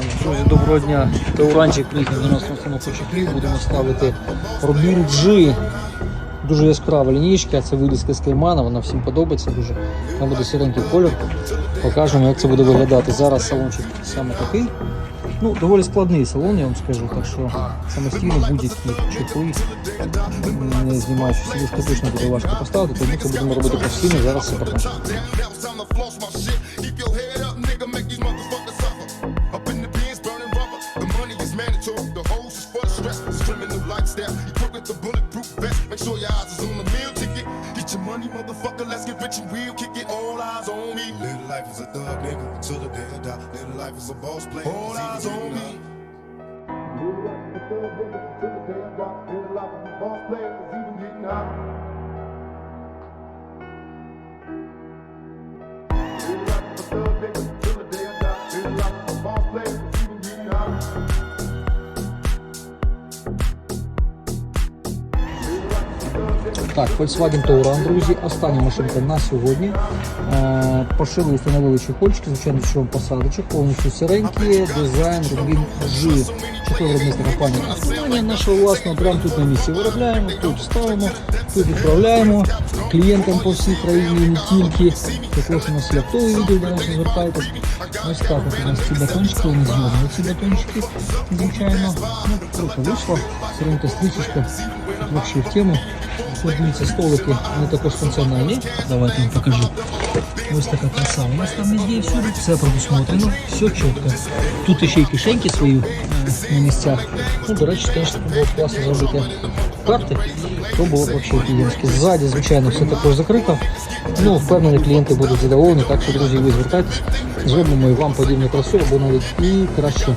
Друзі, доброго дня. Тауранчик приїхав до нас на установку чехлів. Будемо ставити Орбір G. Дуже яскрава лінійка, це вилізка з Каймана, вона всім подобається дуже. Там буде сіренький кольор. Покажемо, як це буде виглядати. Зараз салончик саме такий. Ну, доволі складний салон, я вам скажу, так що самостійно будь-які чехли, не знімаючи сидушки, точно буде важко поставити, тому це будемо робити постійно, зараз все покажемо. Lifestyle. Equipped with the bulletproof vest. Make sure your eyes is on the meal ticket. Get your money, motherfucker. Let's get rich and real. Kick it. All eyes on me. Little life is a thug, nigga. Till the day I die. Little life is a boss player. All eyes on me. Little life is a thug, nigga. Till the day I die. Little life is a boss player. It's even getting hot. Little life is a thug, nigga. Till the day I die. Little life is a boss player. Even getting hot. Так, Volkswagen Touran, друзі, остання машинка на сьогодні. Е, Пошили, установили чехольчики, звичайно, що посадочок, повністю сиренькі, дизайн Rubin G. Чехол виробництва компанії Автоманія нашого власного, прямо тут на місці виробляємо, тут ставимо, тут відправляємо клієнтам по всій країні, не тільки. Також у нас є актові відео, де можна звертайтесь. Ось так от у нас ці батончики, вони зможемо ці батончики, звичайно. Ну, круто вийшло, сиренька стрічечка, вообще в тему. Дивіться, столики, вони також функціональні. Давайте вам покажу. Ось така краса. У нас там везде всюди все предусмотрено, все чітко. Тут ще й кишеньки свої е, на місцях. Ну, до речі, теж було класно зробити карти, то було взагалі клієнтське. Ззаді, звичайно, все також закрито. Ну, впевнений, клієнти будуть задоволені, так що, друзі, ви звертайтесь, зробимо і вам подібну красу, або навіть і краще.